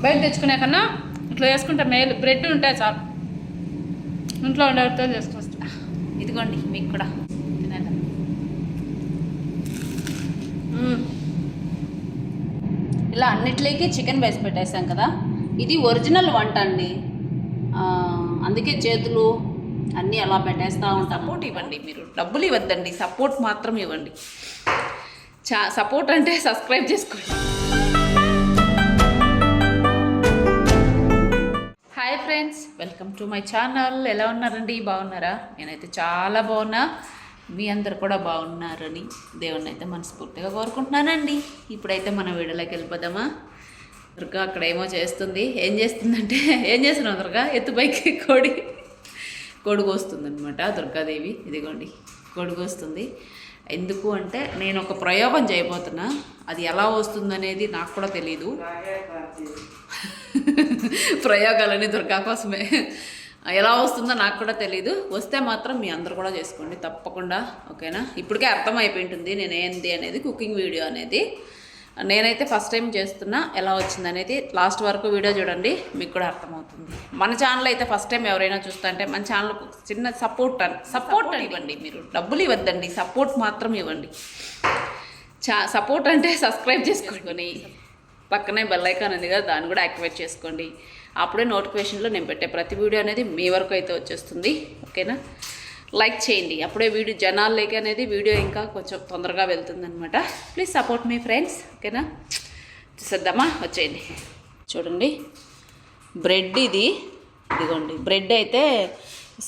బయట తెచ్చుకునే కన్నా ఇట్లా చేసుకుంటే మేలు. బ్రెడ్ ఉంటే చాలు. ఇంట్లో ఉండేతో చేసుకొస్తా ఇదిగోండి మీకు కూడా. ఇలా అన్నిట్లోకి చికెన్ వేసి పెట్టేసాం కదా. ఇది ఒరిజినల్ వంట అండి. ఆ, అందుకే చేతులు అన్నీ అలా పెట్టేస్తూ ఉంటాం సపోర్ట్ ఇవ్వండి మీరు. డబ్బులు ఇవ్వద్దండి. సపోర్ట్ మాత్రం ఇవ్వండి. చా సపోర్ట్ అంటే సబ్స్క్రైబ్ చేసుకోండి. Friends welcome to my channel. ఎలా ఉన్నారండి? బాగున్నారా? నేనైతే చాలా బాగున్నా. మీ అందరు కూడా బాగున్నారని దేవుణ్ణి అయితే మనస్ఫూర్తిగా కోరుకుంటున్నానండి. ఇప్పుడైతే మన వీడియోలోకి వెళ్ళిపోదామా? దుర్గా అక్కడ ఏమో చేస్తుంది. ఏం చేస్తుందంటే ఏం చేస్తున్నావు దుర్గా? ఎత్తుపైకి కోడి. కొడుకు వస్తుందన్నమాట దుర్గాదేవి. ఇదిగోండి కొడుకు వస్తుంది. ఎందుకు అంటే నేను ఒక ప్రయోగం చేయబోతున్నా. అది ఎలా వస్తుందనేది నాకు కూడా తెలియదు ప్రయోగాలని దుర్గా కోసమే. ఎలా వస్తుందో నాకు కూడా తెలియదు వస్తే మాత్రం మీ అందరు కూడా చేసుకోండి తప్పకుండా. ఓకేనా? ఇప్పటికే అర్థమైపోయి ఉంటుంది. నేను ఏంది అనేది కుకింగ్ వీడియో అనేది. నేనైతే ఫస్ట్ టైం చేస్తున్నా ఎలా వచ్చింది అనేది లాస్ట్ వరకు వీడియో చూడండి మీకు కూడా అర్థమవుతుంది. మన ఛానల్ అయితే ఫస్ట్ టైం ఎవరైనా చూస్తుంటే మన ఛానల్ చిన్న సపోర్ట్ సపోర్ట్ ఇవ్వండి. మీరు డబ్బులు ఇవ్వద్దండి సపోర్ట్ మాత్రం ఇవ్వండి. చా సపోర్ట్ అంటే సబ్స్క్రైబ్ చేసుకొని పక్కనే బెల్ ఐకాన్ ఉంది కదా దాన్ని కూడా యాక్టివేట్ చేసుకోండి. అప్పుడే నోటిఫికేషన్లో నేను పెట్టే ప్రతి వీడియో అనేది మీ వరకు అయితే వచ్చేస్తుంది. ఓకేనా లైక్ చేయండి. అప్పుడే వీడియో జనాల్లోకి అనేది వీడియో ఇంకా కొంచెం తొందరగా వెళ్తుందనమాట ప్లీజ్ సపోర్ట్ మీ ఫ్రెండ్స్ ఓకేనా? చూసేద్దామా? వచ్చేయండి. చూడండి. బ్రెడ్ ఇది. ఇదిగోండి. బ్రెడ్ అయితే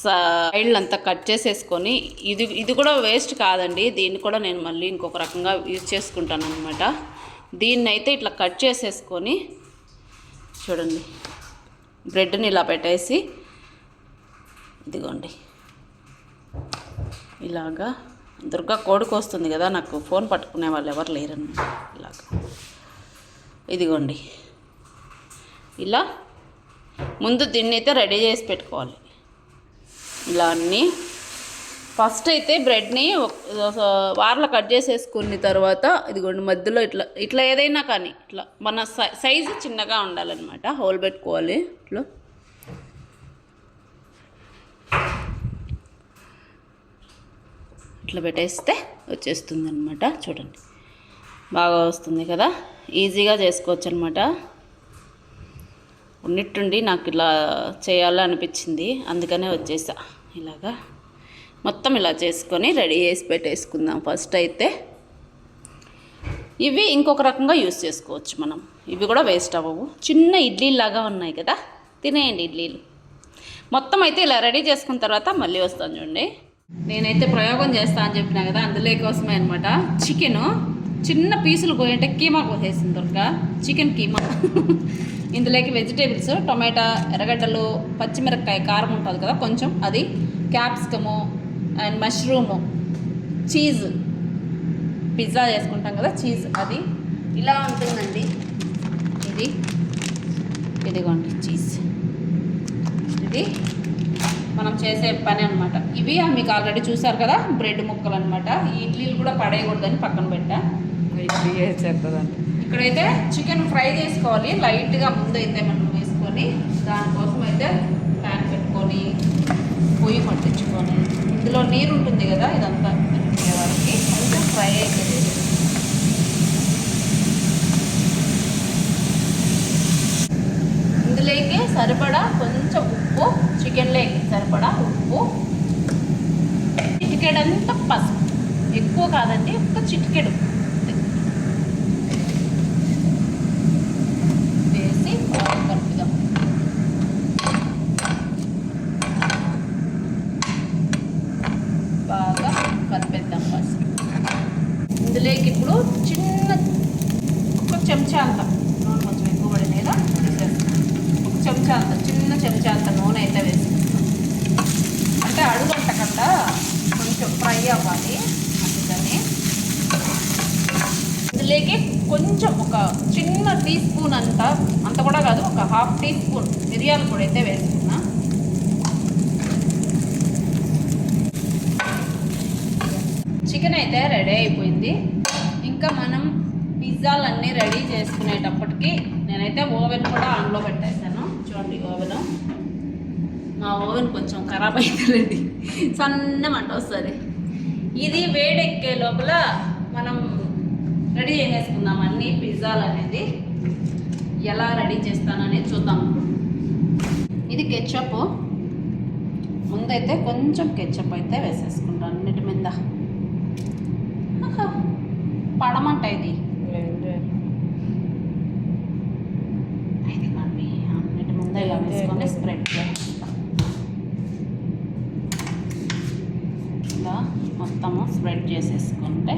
సైడ్లు అంతా కట్ చేసేసుకొని ఇది ఇది కూడా వేస్ట్ కాదండి. దీన్ని కూడా నేను మళ్ళీ ఇంకొక రకంగా యూజ్ చేసుకుంటాను అనమాట దీన్ని అయితే ఇట్లా కట్ చేసేసుకొని చూడండి. బ్రెడ్ని ఇలా పెట్టేసి ఇదిగోండి. ఇలాగా. దుర్గా కోడికి వస్తుంది కదా నాకు ఫోన్ పట్టుకునే వాళ్ళు ఎవరు లేరన్నమాట ఇలాగా. ఇదిగోండి. ఇలా ముందు దీన్ని అయితే రెడీ చేసి పెట్టుకోవాలి. ఇలా అన్నీ. ఫస్ట్ అయితే బ్రెడ్ని వార్లో కట్ చేసేసుకున్న తర్వాత ఇదిగోండి మధ్యలో ఇట్లా ఇట్లా ఏదైనా కానీ ఇట్లా మన సై సైజు చిన్నగా ఉండాలన్నమాట. హోల్ పెట్టుకోవాలి. ఇట్లా. ఇట్లా పెట్టేస్తే వచ్చేస్తుంది అనమాట చూడండి. బాగా వస్తుంది కదా? ఈజీగా చేసుకోవచ్చు అనమాట ఉన్నట్టుండి నాకు ఇలా చేయాలి అనిపించింది అందుకనే వచ్చేసా. ఇలాగా మొత్తం ఇలా చేసుకొని రెడీ చేసి పెట్టేసుకుందాం ఫస్ట్ అయితే. ఇవి ఇంకొక రకంగా యూస్ చేసుకోవచ్చు మనం. ఇవి కూడా వేస్ట్ అవ్వవు. చిన్న ఇడ్లీలాగా ఉన్నాయి కదా? తినేయండి ఇడ్లీలు. మొత్తం అయితే ఇలా రెడీ చేసుకున్న తర్వాత మళ్ళీ వస్తాను చూడండి. నేనైతే ప్రయోగం చేస్తా అని చెప్పినా కదా అందులో కోసమే అనమాట చికెను చిన్న పీసులు పోయంటే కీమా కోసేసింది దొరక చికెన్ కీమా. ఇందులోకి వెజిటేబుల్స్ టొమాటో ఎర్రగడ్డలు పచ్చిమిరపకాయ కారం ఉంటుంది కదా కొంచెం అది capsicum and mushroom cheese. Pizza చేసుకుంటాం కదా చీజ్ అది. ఇలా ఉంటుందండి. ఇది. ఇదిగోండి చీజ్. ఇది. మనం చేసే పని అనమాట ఇవి మీకు ఆల్రెడీ చూసారు కదా బ్రెడ్ ముక్కలు అనమాట ఈ ఇడ్లీలు కూడా పడేయకూడదని పక్కన పెట్టా. ఇక్కడైతే చికెన్ ఫ్రై చేసుకోవాలి. లైట్గా ముందు అయితే మనం వేసుకొని దానికోసం అయితే ప్యాన్ పెట్టుకొని పొయ్యి పట్టించుకొని. ఇందులో నీరు ఉంటుంది కదా ఇదంతా వారికి కొంచెం ఫ్రై అయితే చేసేసి ఇందులోకి సరిపడా కొంచెం చికెన్లో సరిపడా ఉప్పు. చిటికెడంతా పసుపు. ఎక్కువ కాదండి ఒక చిటికెడు వేసి బాగా కలుపుదాం బాగా కలిపేద్దాం ఫస్ట్ ఇందులోకి ఇప్పుడు చిన్న ఒక చెంచా అంత నూనె కొంచెం ఎక్కువ పడినదా తీసేస్తాం ఒక చెంచా అంత చిన్న చెంచా అంత నూనె అయితే వేసుకుంటాం అంటే అడుగంటకుండా కొంచెం ఫ్రై అవ్వాలి అందుకని ఇందులోకి కొంచెం ఒక చిన్న టీ స్పూన్ అంత అంత కూడా కాదు ఒక హాఫ్ టీ స్పూన్ మిరియాల పొడి అయితే వేసుకున్నా. చికెన్ అయితే రెడీ అయిపోయింది. ఇంకా మనం పిజ్జాలు అన్నీ రెడీ చేసుకునేటప్పటికి నేనైతే ఓవెన్ కూడా ఆన్లో పెట్టేశాను. చూడండి ఓవెన్. మా ఓవెన్ కొంచెం ఖరాబ్ అవుతుందండి సన్న మంట వస్తుంది. ఇది వేడెక్కే లోపల చేసేసుకుందాం అన్ని పిజ్జాలు అనేది ఎలా రెడీ చేస్తాననేది చూద్దాం. ఇది కెచ్చప్ ముందైతే కొంచెం కెచ్చప్ అయితే వేసేసుకుంటాను అన్నిటి మీద. పడమంట ఇది. అన్నిటి ముందు ఇలా వేసుకొని స్ప్రెడ్ ఇలా మొత్తము స్ప్రెడ్ చేసేసుకుంటే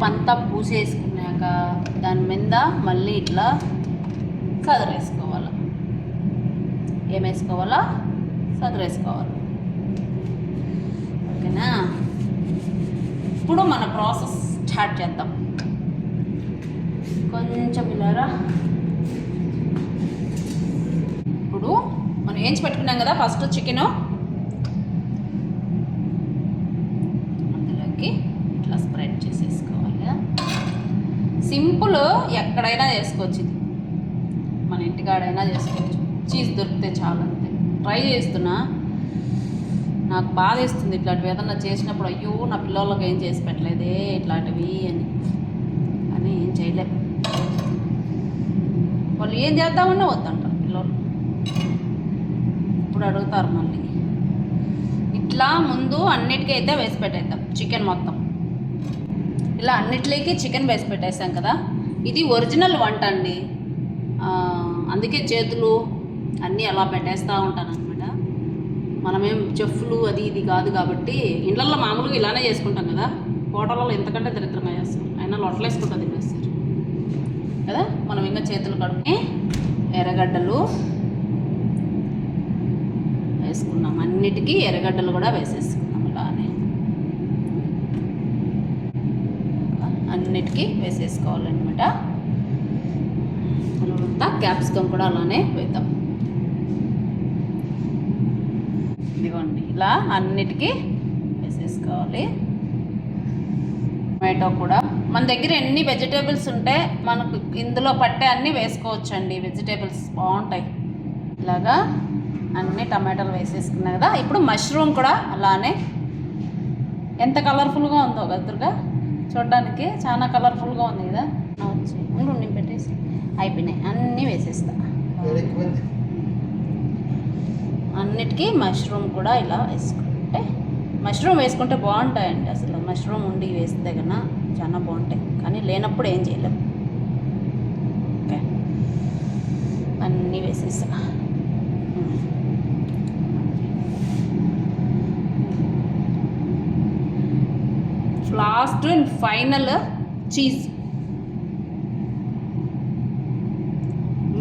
కెచ్చప్ అంతా పూసేసుకున్నాక దాని మీద మళ్ళీ ఇట్లా సదరేసుకోవాలి. ఏం వేసుకోవాలా సదరేసుకోవాలి. ఓకేనా? ఇప్పుడు మన ప్రాసెస్ స్టార్ట్ చేద్దాం. కొంచెం ఇలారా. ఇప్పుడు మనం ఏంచి పెట్టుకున్నాం కదా ఫస్ట్ చికెను? అందులోకి ఇట్లా స్ప్రెడ్ చేసేసుకోవాలి. సింపుల్ ఎక్కడైనా చేసుకోవచ్చు ఇది. మన ఇంటికాడైనా చేసుకోవచ్చు. చీజ్ దొరికితే చాలు అంతే. ట్రై చేస్తున్నా. నాకు బాధ వేస్తుంది ఇట్లాంటివి ఏదన్నా చేసినప్పుడు అయ్యో నా పిల్లలకి ఏం చేసి పెట్టలేదే ఇట్లాంటివి అని. అని ఏం చేయలేం. వాళ్ళు ఏం చేద్దామన్నా వద్దంటారు పిల్లలు. ఇప్పుడు అడుగుతారు మళ్ళీ. ఇట్లా ముందు అన్నిటికీ అయితే వేసి పెట్టేద్దాం. చికెన్ మొత్తం. ఇలా అన్నిటిలోకి చికెన్ వేసి పెట్టేసాం కదా. ఇది ఒరిజినల్ వంట అండి. అందుకే చేతులు అన్నీ అలా పెట్టేస్తూ ఉంటాను అనమాట మనమేం చెఫ్లు అది ఇది కాదు కాబట్టి ఇండ్లల్లో మామూలుగా ఇలానే చేసుకుంటాం కదా. హోటల్లో ఎంతకంటే దరిద్రంగా చేస్తాం అయినా లొట్టలేసుకుంటా తినేస్తారు. కదా? మనం ఇంకా చేతులు కడుక్కుని ఎర్రగడ్డలు వేసుకున్నాం. అన్నిటికీ ఎర్రగడ్డలు కూడా వేసేసుకున్నాం ఇలానే అన్నిటికీ వేసేసుకోవాలన్నమాట. తర్వాత క్యాప్సికమ్ కూడా అలానే వేద్దాం. ఇదిగోండి ఇలా అన్నిటికీ వేసేసుకోవాలి. టొమాటో కూడా. మన దగ్గర ఎన్ని వెజిటేబుల్స్ ఉంటే మనకు ఇందులో పట్టే అన్నీ వేసుకోవచ్చు అండి వెజిటేబుల్స్ బాగుంటాయి. ఇలాగా అన్ని టమాటాలు వేసేసుకున్నా కదా ఇప్పుడు మష్రూమ్ కూడా అలానే. ఎంత కలర్ఫుల్గా ఉందో గదురుగా చూడడానికి చాలా కలర్ఫుల్గా ఉంది కదా. వచ్చి ఉండు నేను పెట్టేసి. అయిపోయినాయి. అన్నీ వేసేస్తా. అన్నిటికీ మష్రూమ్ కూడా ఇలా వేసుకుంటే మష్రూమ్ వేసుకుంటే బాగుంటాయండి అసలు. మష్రూమ్ ఉండి వేస్తే కన్నా చాలా బాగుంటాయి. కానీ లేనప్పుడు ఏం చేయలేం. ఓకే. అన్నీ వేసేసా last and final cheese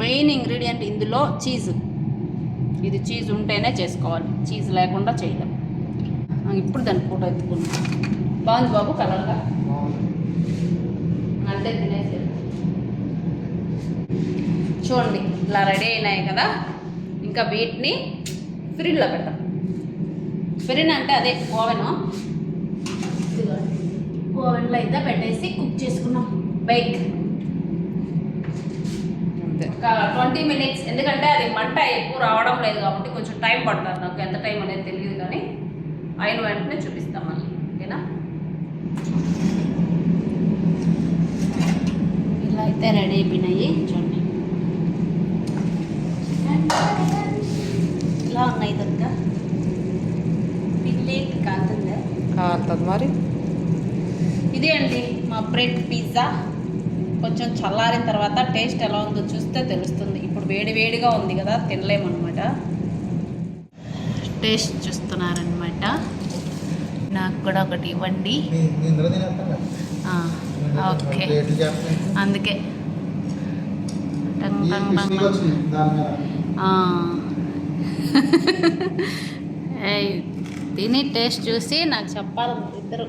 main ingredient ఇందులో చీజ్ ఇది చీజ్ ఉంటేనే చేసుకోవాలి. చీజ్ లేకుండా చేయలేం. ఇప్పుడు దాని ఫోటో ఎత్తుకుంటాం బాగుంది బాబు కలర్గా అంతే తినేసి చూడండి ఇలా రెడీ అయినాయి కదా? ఇంకా వీటిని ఫ్రిడ్జ్లో పెడతాం. ఫ్రిడ్జ్ అంటే అదే ఓవెను ఓవెన్లో అయితే పెట్టేసి కుక్ చేసుకున్నాం. బైక్ ఒక ట్వంటీ మినిట్స్. ఎందుకంటే అది మంట ఎక్కువ రావడం లేదు కాబట్టి కొంచెం టైం పడుతుంది. నాకు ఎంత టైం అనేది తెలియదు కానీ అయిన వెంటనే చూపిస్తాం మళ్ళీ. ఓకేనా? ఇలా అయితే రెడీ అయిపోయినాయి చూడండి. ఇలా ఉన్నాయి దొరక పిల్లి కాలుతుందా కాలుతుంది మరి. Bread pizza. కొంచెం చల్లారిన తర్వాత టేస్ట్ ఎలా ఉందో చూస్తే తెలుస్తుంది. ఇప్పుడు వేడి వేడిగా ఉంది కదా తినలేమన్నమాట. టేస్ట్ చూస్తున్నారనమాట నాకు కూడా ఒకటి ఇవ్వండి. ఓకే. అందుకే. టంగ్ టంగ్ టంగ్ తిని టేస్ట్ చూసి నాకు చెప్పాలి ఇద్దరు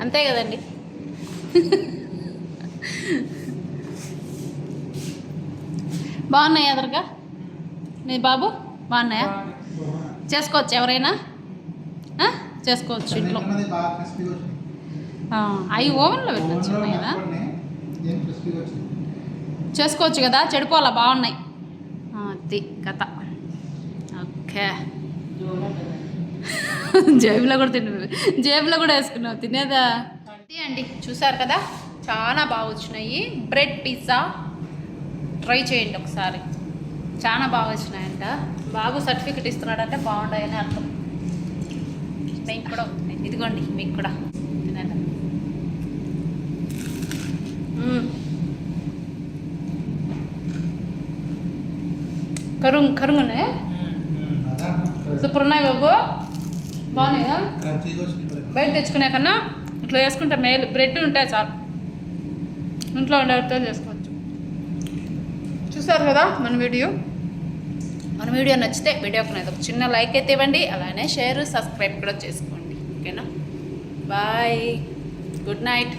అంతే కదండి. బాగున్నాయి ఎదురుగా నీ బాబు బాగున్నాయా? చేసుకోవచ్చు ఎవరైనా? చేసుకోవచ్చు ఇంట్లో. అవి ఓవెన్లో పెట్టచ్చు కదా? చేసుకోవచ్చు కదా? చెడిపోవాలా? బాగున్నాయి. అది కథ. ఓకే. జేబులో కూడా తిన్న జేబులో కూడా వేసుకున్నావు. తినేదా? అది అండి చూసారు కదా? చాలా బాగా వచ్చినాయి. బ్రెడ్ పిజ్జా ట్రై చేయండి ఒకసారి. చాలా బాగా వచ్చినాయంట. బాబు సర్టిఫికెట్ ఇస్తున్నాడంటే బాగుంటాయని అర్థం. మీకు కూడా. ఇదిగోండి మీకు కూడా. మ్మ్. కరుంగ్ కరుంగునే? సూపర్ ఉన్నాయి బాబు. బాగున్నాయా? బయట తెచ్చుకునే కన్నా? ఇట్లా చేసుకుంటే మేలు. బ్రెడ్ ఉంటే చాలు. ఇంట్లో ఉండేతో చేసుకోవచ్చు. చూసారు కదా మన వీడియో? మన వీడియో నచ్చితే వీడియోకి ఒక చిన్న లైక్ అయితే ఇవ్వండి. అలానే షేర్ సబ్స్క్రైబ్ కూడా చేసుకోండి. ఓకేనా? బాయ్. Good night.